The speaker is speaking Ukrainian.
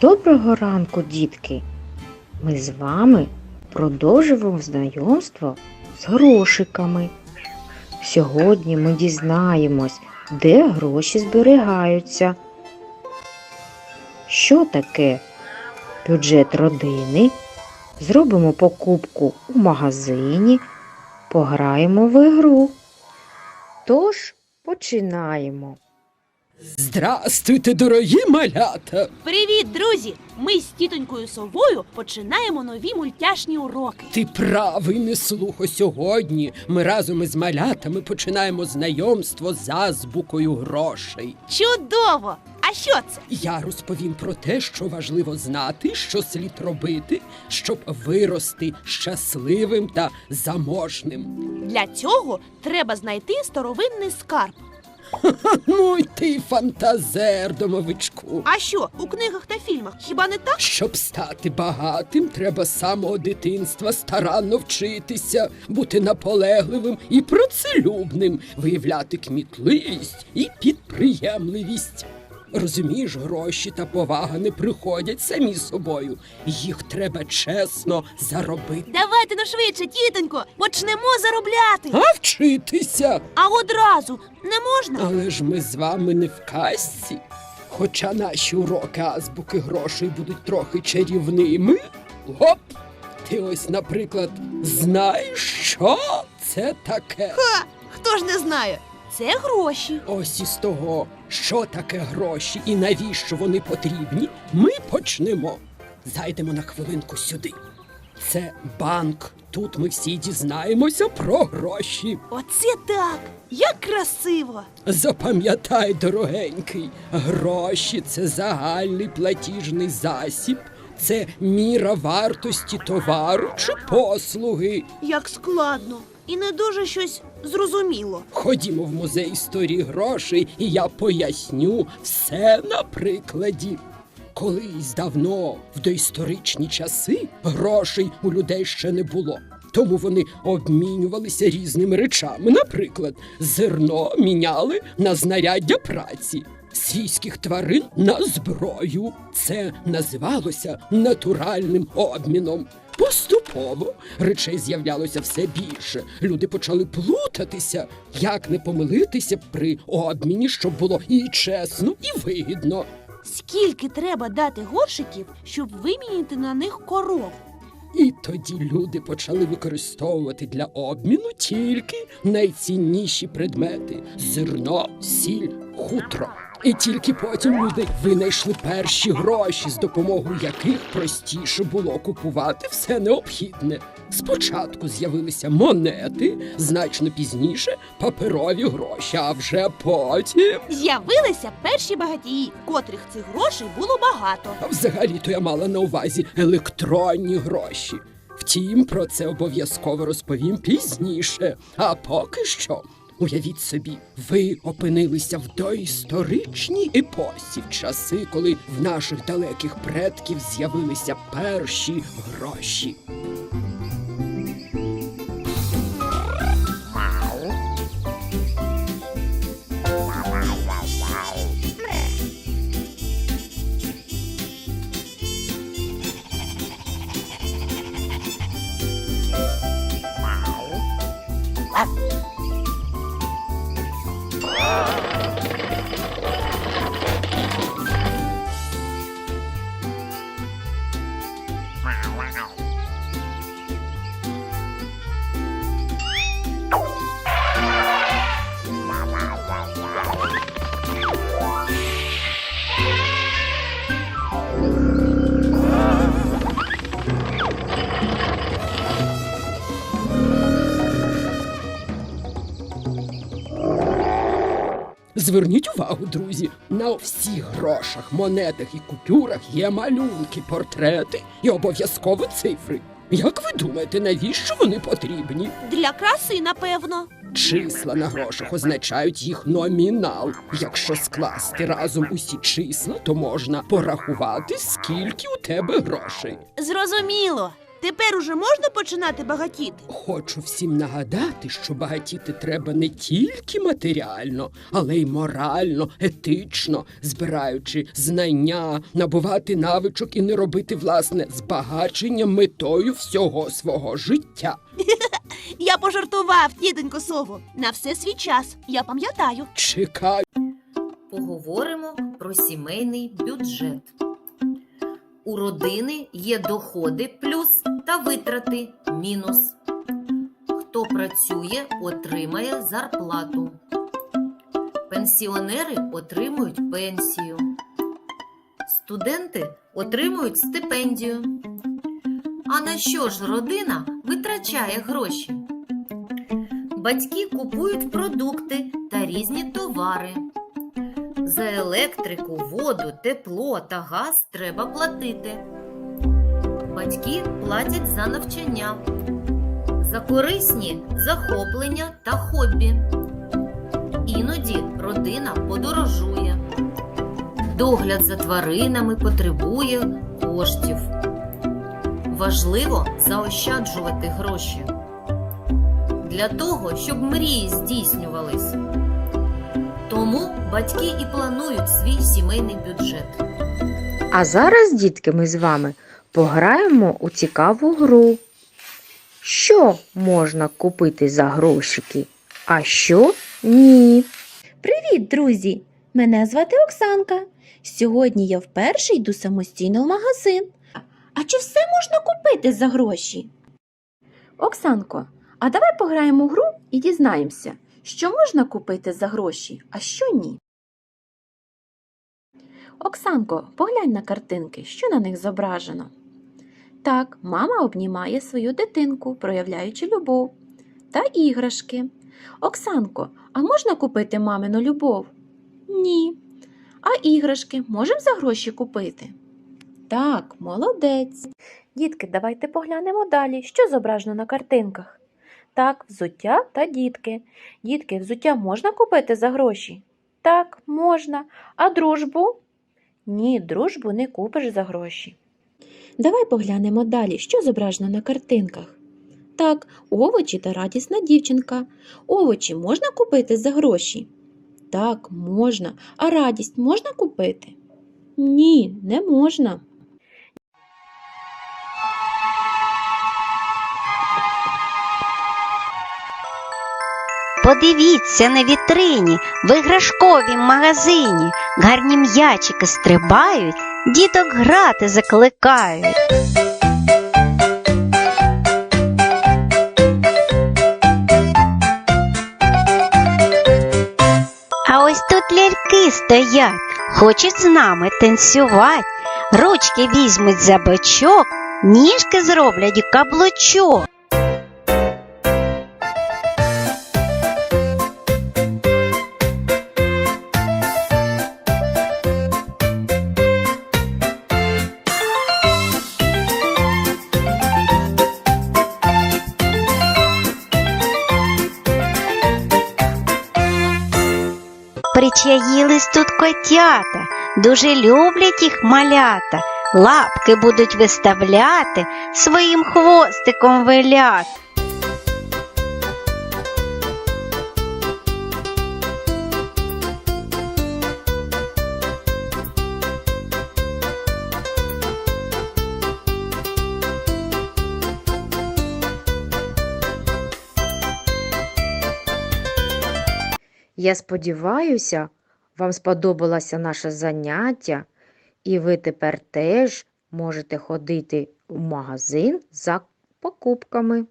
Доброго ранку, дітки! Ми з вами продовжуємо знайомство з грошиками. Сьогодні ми дізнаємось, де гроші зберігаються. Що таке бюджет родини? Зробимо покупку у магазині, пограємо в ігру. Тож починаємо. Здрастуйте, дорогі малята! Привіт, друзі! Ми з тітонькою совою починаємо нові мультяшні уроки. Ти правий не слухо сьогодні. Ми разом із малятами починаємо знайомство з азбукою грошей. Чудово! А що це? Я розповім про те, що важливо знати, що слід робити, щоб вирости щасливим та заможним. Для цього треба знайти старовинний скарб. Ну й ти фантазер, домовичку. А що у книгах та фільмах? Хіба не так? Щоб стати багатим, треба з самого дитинства старанно вчитися, бути наполегливим і працелюбним, виявляти кмітливість і підприємливість. Розумієш, гроші та повага не приходять самі собою. Їх треба чесно заробити. Давайте ну швидше, тітонько, почнемо заробляти. А вчитися. А одразу не можна? Але ж ми з вами не в казці. Хоча наші уроки азбуки грошей будуть трохи чарівними. Гоп! Ти ось, наприклад, знаєш, що це таке? Ха! Хто ж не знає? Це гроші. Ось із того, що таке гроші і навіщо вони потрібні, ми почнемо. Зайдемо на хвилинку сюди. Це банк. Тут ми всі дізнаємося про гроші. Оце так! Як красиво! Запам'ятай, дорогенький, гроші це загальний платіжний засіб, це міра вартості товару чи послуги. Як складно! І не дуже щось зрозуміло. Ходімо в музей історії грошей, і я поясню все на прикладі. Колись давно, в доісторичні часи, грошей у людей ще не було. Тому вони обмінювалися різними речами. Наприклад, зерно міняли на знаряддя праці, свійських тварин на зброю. Це називалося натуральним обміном. Поступово речей з'являлося все більше. Люди почали плутатися, як не помилитися при обміні, щоб було і чесно, і вигідно. Скільки треба дати горшиків, щоб вимінити на них коров? І тоді люди почали використовувати для обміну тільки найцінніші предмети зерно, сіль, хутро. І тільки потім люди винайшли перші гроші, з допомогою яких простіше було купувати все необхідне. Спочатку з'явилися монети, значно пізніше паперові гроші, а вже потім. З'явилися перші багатії, котрих цих грошей було багато. А взагалі-то я мала на увазі електронні гроші. Втім, про це обов'язково розповім пізніше. А поки що, уявіть собі, ви опинилися в доісторичній епосі, в часи, коли в наших далеких предків з'явилися перші гроші. Зверніть увагу, друзі, на всіх грошах, монетах і купюрах є малюнки, портрети і обов'язково цифри. Як ви думаєте, навіщо вони потрібні? Для краси, напевно. Числа на грошах означають їх номінал. Якщо скласти разом усі числа, то можна порахувати, скільки у тебе грошей. Зрозуміло. Тепер уже можна починати багатіти? Хочу всім нагадати, що багатіти треба не тільки матеріально, але й морально, етично, збираючи знання, набувати навичок і не робити власне збагачення метою всього свого життя. Я пожартував, тітонько сово. На все свій час. Я пам'ятаю. Чекай. Поговоримо про сімейний бюджет. У родини є доходи плюс та витрати мінус. Хто працює, отримає зарплату. Пенсіонери отримують пенсію. Студенти отримують стипендію. А на що ж родина витрачає гроші? Батьки купують продукти та різні товари. За електрику, воду, тепло та газ треба платити. Батьки платять за навчання, за корисні захоплення та хобі. Іноді родина подорожує. Догляд за тваринами потребує коштів. Важливо заощаджувати гроші для того, щоб мрії здійснювались. Тому батьки і планують свій сімейний бюджет. А зараз, дітки, ми з вами пограємо у цікаву гру. Що можна купити за грошики, а що ні? Привіт, друзі! Мене звати Оксанка. Сьогодні я вперше йду самостійно в магазин. А чи все можна купити за гроші? Оксанко, а давай пограємо в гру і дізнаємося, що можна купити за гроші, а що ні. Оксанко, поглянь на картинки, що на них зображено. Так, мама обнімає свою дитинку, проявляючи любов та іграшки. Оксанко, а можна купити мамину любов? Ні. А іграшки можемо за гроші купити? Так, молодець. Дітки, давайте поглянемо далі, що зображено на картинках. Так, взуття та дітки. Дітки, взуття можна купити за гроші? Так, можна. А дружбу? Ні, дружбу не купиш за гроші. Давай поглянемо далі, що зображено на картинках. Так, овочі та радісна дівчинка. Овочі можна купити за гроші? Так, можна. А радість можна купити? Ні, не можна. Подивіться на вітрині, в іграшковім магазині. Гарні м'ячики стрибають, діток грати закликають. А ось тут ляльки стоять, хочуть з нами танцювати. Ручки візьмуть за бочок, ніжки зроблять каблучок. Причаїлись тут котята, дуже люблять їх малята, лапки будуть виставляти, своїм хвостиком вилять. Я сподіваюся, вам сподобалося наше заняття, і ви тепер теж можете ходити в магазин за покупками.